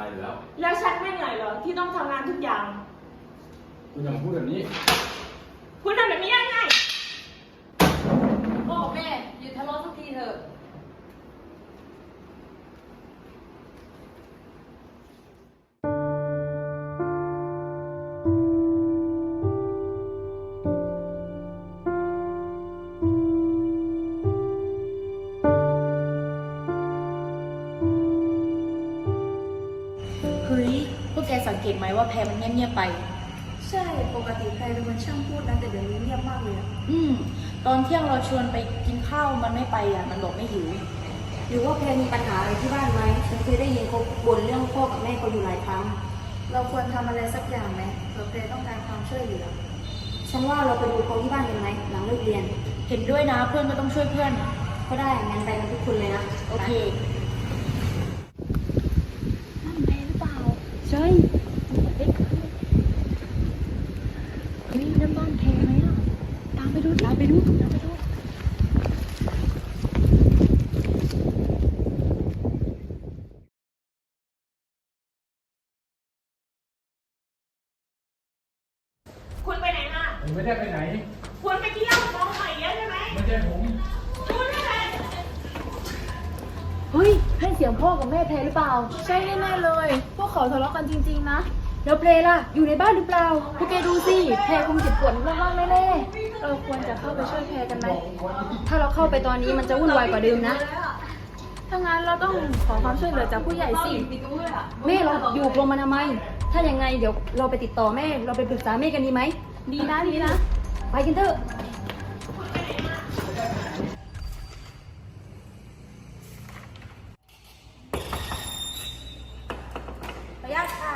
านก็เหนื่อยจะตายอยู่แล้ว แล้วฉันไม่เหนื่อยเหรอที่ต้องทำงานทุกอย่าง คุณอย่ามาพูดแบบนี้ คุณทำแบบนี้ได้ไง แกสังเกตไหมว่าแพรมันเงียบๆไป ใช่ ปกติใครเป็นคนช่างพูดนะ แต่เดี๋ยวนี้เงียบมากเลยอะอืม ตอนเที่ยงเราชวนไปกินข้าวมันไม่ไปอะ มันบอกไม่หิว หรือว่าแพรมีปัญหาอะไรที่บ้านไหมฉันเคยได้ยินเขาบ่นเรื่องพ่อกับแม่เขาอยู่หลายครั้ง เราควรทำอะไรสักอย่างไหมเราเพต้องการความช่วยเหลือ ฉันว่าเราไปดูเขาที่บ้านกันไหมหลังเลิกเรียน เห็นด้วยนะเพื่อนก็ต้องช่วยเพื่อน ก็ได้งั้นไปกันทุกคนเลยนะ โอเค นั่นแพรหรือเปล่า ใช่ เฮ้ยเฮ้ยนั่นบ้านแพรไหมอะ ตามไปดู ตามไปดู ตามไปดู คุณไปไหนมา ผมไม่ได้ไปไหนคุณไปกินเหล้ากับน้องใหม่เยอะใช่ไหมไม่ใช่ผมคุณนี่แหละเฮ้ยให้เสียงพ่อกับแม่แพรหรือเปล่า ใช่แน่ๆเลย พวกเขาทะเลาะกันจริงๆนะ แล้วเพลล่ะ อยู่ในบ้านหรือเปล่าพวกแกดูสิแพรคงเจ็บปวดมากๆแน่ๆเราควรจะเข้าไปช่วยแพรกันไหมถ้าเราเข้าไปตอนนี้มันจะวุ่นวายกว่าเดิมนะ ถ้างั้นเราต้องขอความช่วยเหลือจากผู้ใหญ่สิแม่เราอยู่กรมอนามัยถ้ายังไงเดี๋ยวเราไปติดต่อแม่ เราไปปรึกษาแม่กันดีไหม ดีนะดีนะ ไปกันเถอะประหยัดค่ะ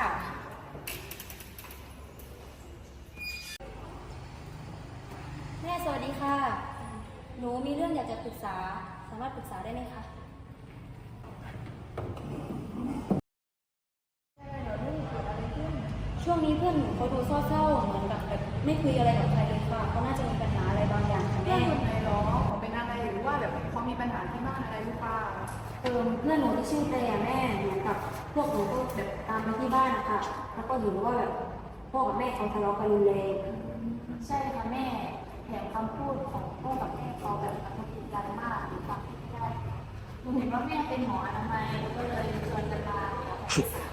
แม่สวัสดีค่ะ หนูมีเรื่องอยากจะปรึกษา สามารถปรึกษาได้ไหมคะ ช่วงนี้เพื่อนหนูเขาดูเศร้าๆ เหมือนกับแบบไม่คุยอะไร กับใครเขาน่าจะมีปัญหาอะไรบางอย่างค่ะเพื่อแม่นคนไหนหรอเขาเป็นอะไรหรือว่าแบบเขามีปัญหาที่บ้านอะไรหรือเปล่าเออเพื่อนหนูที่ชื่อเตยอะแม่เหมือนกับพวกหนูก็แบบตามไปที่บ้านนะคะแล้วก็เห็นว่าแบบพ่อกับแม่เขาทะเลาะกันรุนแรงใช่ค่ะแม่แถมคำพูดของพ่อกับแม่เขาแบบกระทบจิตใจมากหนูฟังไม่ได้หนูเห็นว่าแม่เป็นหมออนามัยก็เลยชวนกันมาคำปรึกษา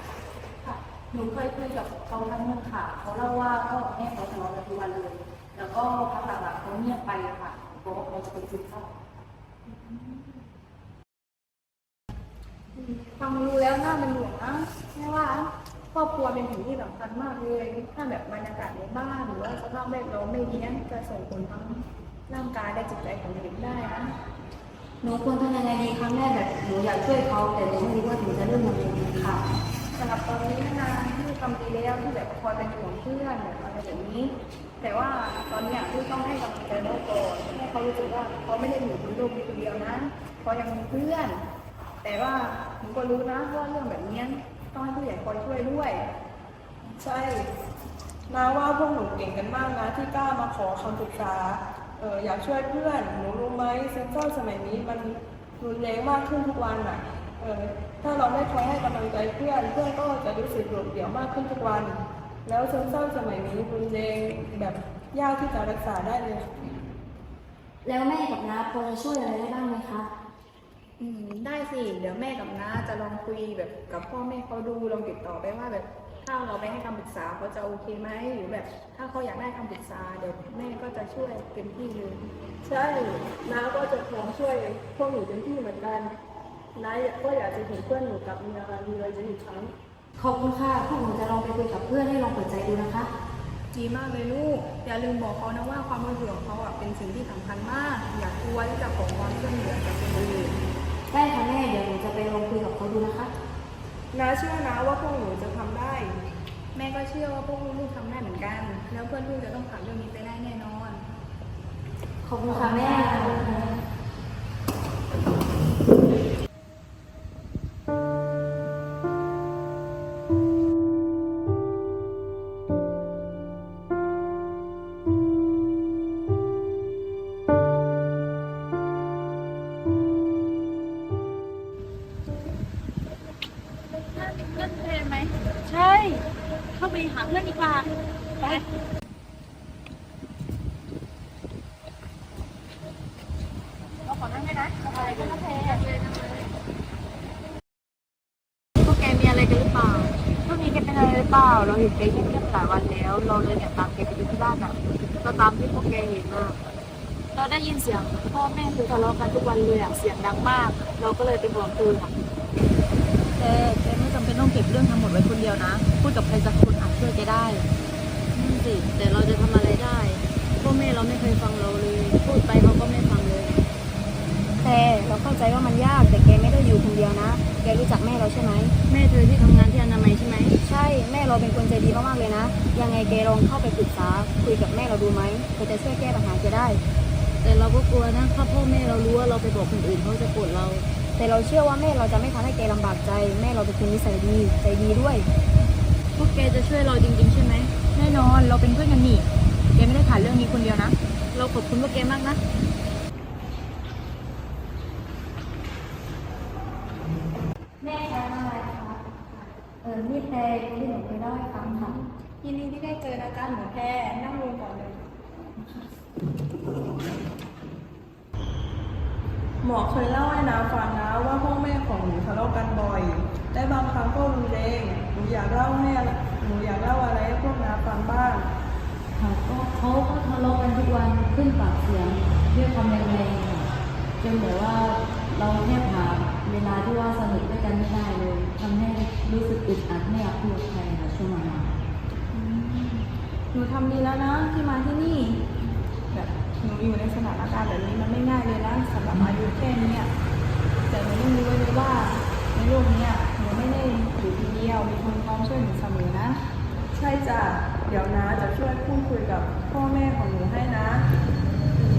ค่ะหนูเคยคุยกับเขาครั้งหนึงค่ะเขาเล่าว่าพ่อกับแม่เขาทะเลาะกันทุกวันเลย แล้วก็พักหลังๆเขาเงียบไปอะค่ะบอกว่าเขาจะเป็นซึมเศร้าฟังรู้แล้วน่าเป็นห่วงนะแม่ว่าครอบครัวเป็นสิ่งที่สำคัญมากเลย ถ้าแบบบรรยากาศในบ้านหรือว่าสภาพแวดล้อมไม่ดีนั่นจะส่งผลทั้งร่างกายและจิตใจของเด็กได้นะหนูควรทำยังไงดีครั้งแรกแบบหนูอยากช่วยเขาแต่หนูไม่รู้ว่าหนูจะเริ่มยังไงดีค่ะ สำหรับตอนนี้นะที่ทำดีแล้วที่แบบคอยเป็นห่วงเพื่อนอะไรแบบนี้ แต่ว่าตอนเนี้ยที่ต้องให้กำลังใจเขาก่อนให้เขารู้สึกว่าเขาไม่ได้อยู่บนโลกนี้คนเดียวนะเขายังมีเพื่อน แต่ว่าผมก็รู้นะว่าเรื่องแบบนี้ต้องให้ผู้ใหญ่คอยช่วยด้วย ใช่นาว่าพวกหนูเก่งกันมากนะที่กล้ามาขอคำปรึกษาเอออยากช่วยเพื่อน หนูรู้ไหมเซ็นเซอร์สมัยนี้มันรุนแรงมากขึ้นทุกวันอะเออ ถ้าเราไม่คอยให้กำลังใจเพื่อน เพื่อนก็จะรู้สึกโดดเดี่ยวมากขึ้นทุกวัน แล้วเซ็นเซอร์สมัยนี้รุนแรงแบบยากที่จะรักษาได้เลย แล้วแม่กับน้าพอจะช่วยอะไรได้บ้างไหมคะ อืมได้สิ เดี๋ยวแม่กับน้าจะลองคุยแบบกับพ่อแม่เขาดูลองติดต่อไปว่าแบบถ้าเราไปให้คำปรึกษาเขาจะโอเคไหมหรือแบบ ถ้าเขาอยากได้คำปรึกษาเดี๋ยวแม่ก็จะช่วยเต็มที่เลย ใช่น้าก็จะพร้อมช่วยพวกหนูเต็มที่เหมือนกัน น้าก็อยากจะเห็นเพื่อนหนูกลับมีอามีรอยยิ้มอีกครั้ง ขอบคุณค่ะพวกหนูจะลองไปคุยกับเพื่อนให้ลองเปิดใจดูนะคะ ดีมากเลยลูก อย่าลืมบอกเขานะว่าความรู้สึกของเขาอะเป็นสิ่งที่สำคัญมาก อย่ากลัวที่จะขอความช่วยเหลือจากคนอื่นได้ค่ะแม่เดี๋ยวหนูจะไปลองคุยกับเขาดูนะคะ น้าเชื่อนะว่าพวกหนูจะทำได้ แม่ก็เชื่อว่าพวกลูกๆทำได้เหมือนกัน แล้วเพื่อนลูกจะต้องผ่านเรื่องนี้ไปได้แน่นอน ขอบคุณค่ะแม่ หาเพื่อนดีกว่า ไป เราขอนั่งได้นะอะไรกันนะแพรพวกแกมีอะไรกันหรือเปล่าช่วงนี้แกเป็นอะไรหรือเปล่า เราเห็นแกเงียบๆหลายวันแล้ว เราเลยอยากตามแกไปดูที่บ้านอะก็ตามที่พวกแกเห็นอะเราได้ยินเสียงพ่อแม่คือทะเลาะกันทุกวันเลยอะเสียงดังมาก เราก็เลยเป็นห่วงเธอค่ะแกแกไม่จำเป็น ต้องเก็บเรื่องทั้งหมดไว้คนเดียวนะ พูดกับใครสักคนอาจช่วยแกได้นั่นสิแต่เราจะทำอะไรได้พ่อแม่เราไม่เคยฟังเราเลย พูดไปเขาก็ไม่ฟังเลย แต่เราเข้าใจว่ามันยากแต่แกไม่ได้อยู่คนเดียวนะ แกรู้จักแม่เราใช่ไหม แม่เธอที่ทำงานที่อนามัยใช่ไหมใช่แม่เราเป็นคนใจดีมากๆเลยนะ ยังไงแกลองเข้าไปปรึกษาคุยกับแม่เราดูไหมเพื่อจะช่วยแก้ปัญหาแกได้ แต่เราก็กลัวนะถ้าพ่อแม่เรารู้ว่าเราไปบอกคนอื่นเขาจะโกรธเรา แต่เราเชื่อว่าแม่เราจะไม่ทำให้แกลำบากใจ แม่เราเป็นคนนิสัยดีใจดีด้วย พวกแกจะช่วยเราจริงๆใช่ไหมแน่นอนเราเป็นเพื่อนกันนี่แกไม่ได้ผ่านเรื่องนี้คนเดียวนะ เราขอบคุณพวกแกมากนะแม่คะอะไรคะเออนี่แพรที่หนูเคยเล่าให้ฟังค่ะยินดีที่ได้เจอนะจ๊ะหนูแพรนั่งลงก่อนเลยหมอเคยเล่าให้นาฟังนะ อยและบางครั้งก็รุนแรงหนูอยากเล่าให้อะไรหนูอยากเล่าอะไรให้พวกนาฟังบ้างค่ะก็เขาก็ทะเลาะกันทุกวันขึ้นปากเสียงด้วยคำแรงๆค่ะจนแบบว่าเราแทบหาเวลาที่ว่าสนุกด้วยกันไม่ได้เลยทำให้รู้สึกอึดอัดไม่อยากคุยกับใครค่ะช่วงหลังๆหนูทำดีแล้วนะที่มาที่นี่ แบบหนูอยู่ในสถานการณ์แบบนี้มันไม่ง่ายเลยนะสำหรับอายุแค่เนี้ยแต่หนูต้องรู้ไว้เลยว่า ในโลกนี้หนูไม่ได้อยู่คนเดียว มีคนพร้อมช่วยหนูเสมอนะ ใช่จ้ะ เดี๋ยวนะจะช่วยพูดคุยกับพ่อแม่ของหนูให้นะ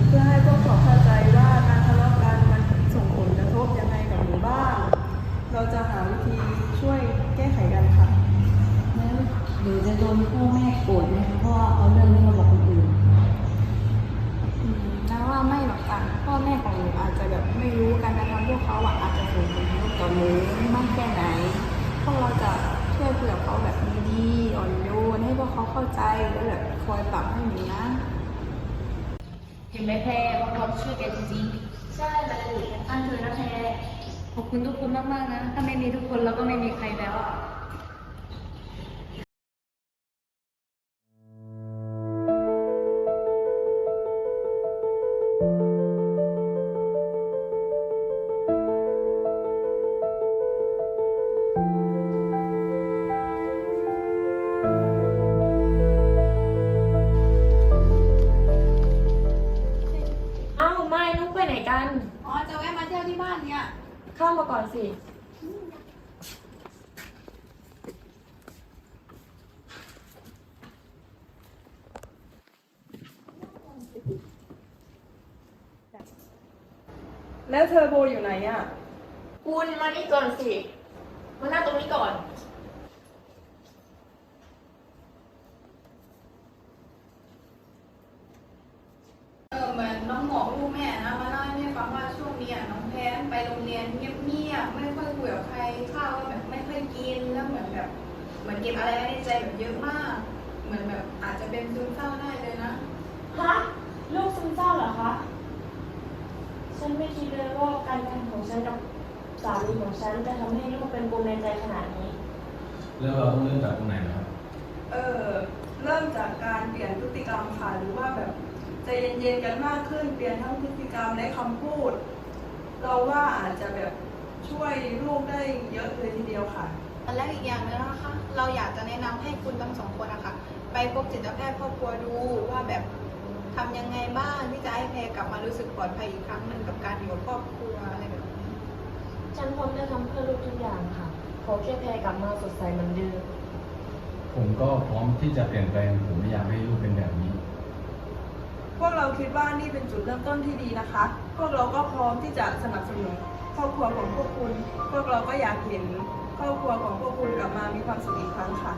เพื่อให้พวกเขาเข้าใจ แล้วแบบคอยปรับให้หนูนะเห็นไหมแพรว่าเขาช่วยแกจริงใช่เราจะอยู่ข้างเธอนะแพรๆขอบคุณทุกคนมากๆนะ ถ้าไม่มีทุกคนเราก็ไม่มีใครแล้วอะ สิแล้วเทอร์โบอยู่ไหนอะ คุณมานี่ก่อนสิ มานั่งตรงนี้ก่อน เออเหมือนน้องหมอกลูกแม่นะมาเล่าให้แม่ ฟังว่าช่วงนี้อะน้องแพนไปโรงเรียนเงียบๆไม่ค่อยคุยกับใครข้าวก็แบบไม่ค่อยกินแล้วเหมือนแบบเหมือนเก็บอะไรไว้ในใจแบบเยอะมาก เหมือนแบบอาจจะเป็นซึมเศร้าได้เลยนะ ฮะลูกซึมเศร้าเหรอคะ ฉันไม่คิดเลยว่าการกระทำของฉันกับสามีของฉันจะทำให้ลูกเป็นปมในใจขนาดนี้ แล้วเราต้องเริ่มจากตรงไหนนะครับ เออเริ่มจากการเปลี่ยนพฤติกรรมค่ะหรือว่าแบบใจเย็นๆกันมากขึ้น เปลี่ยนทั้งพฤติกรรมและคำพูด เราว่าอาจจะแบบช่วยลูกได้เยอะเลยทีเดียวค่ะ และอีกอย่างหนึงนะคะ เราอยากจะแนะนำให้คุณทั้งสองคนนะคะไปพบจิตแพทย์ครอบครัวดูว่าแบบทำยังไงบ้างที่จะให้แพรกลับมารู้สึกปลอดภัยอีกครั้งหนึ่งกับการอยู่กับครอบครัวอะไรแบบนี้ ฉันพร้อมจะทำเพื่อลูกทุกอย่างค่ะ ขอแค่แพรกลับมาสดใสเหมือนเดิม ผมก็พร้อมที่จะเปลี่ยนแปลง ผมไม่อยากให้ลูกเป็นแบบนี้ พวกเราคิดว่านี่เป็นจุดเริ่มต้นที่ดีนะคะ พวกเราก็พร้อมที่จะสนับสนุนครอบครัวของพวกคุณ พวกเราก็อยากเห็นครอบครัวของพวกคุณกลับมามีความสุขอีกครั้งค่ะ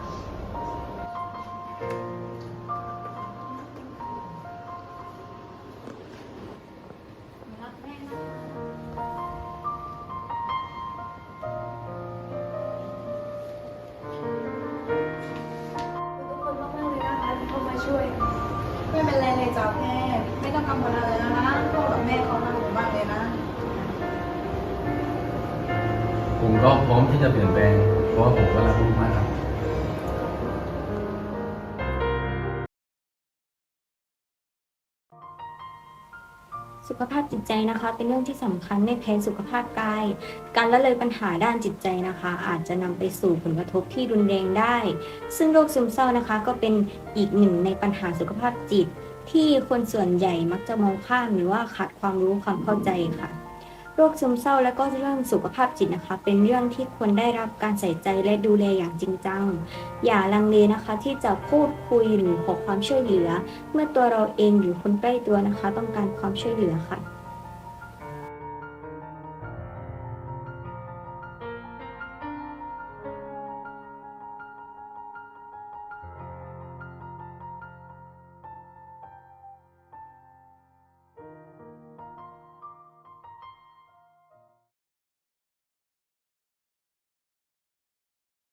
ผมก็พร้อมที่จะเปลี่ยนแปลง เพราะว่าผมก็รักลูกมากครับสุขภาพจิตใจนะคะ เป็นเรื่องที่สำคัญไม่แพ้สุขภาพกาย การละเลยปัญหาด้านจิตใจนะคะ อาจจะนำไปสู่ผลกระทบที่รุนแรงได้ ซึ่งโรคซึมเศร้านะคะ ก็เป็นอีกหนึ่งในปัญหาสุขภาพจิต ที่คนส่วนใหญ่มักจะมองข้ามหรือว่าขาดความรู้ความเข้าใจค่ะ โรคซึมเศร้าและก็เรื่องสุขภาพจิตนะคะ เป็นเรื่องที่ควรได้รับการใส่ใจและดูแลอย่างจริงจัง อย่าลังเลนะคะ ที่จะพูดคุยหรือขอความช่วยเหลือ เมื่อตัวเราเองหรือคนใกล้ตัวนะคะ ต้องการความช่วยเหลือค่ะ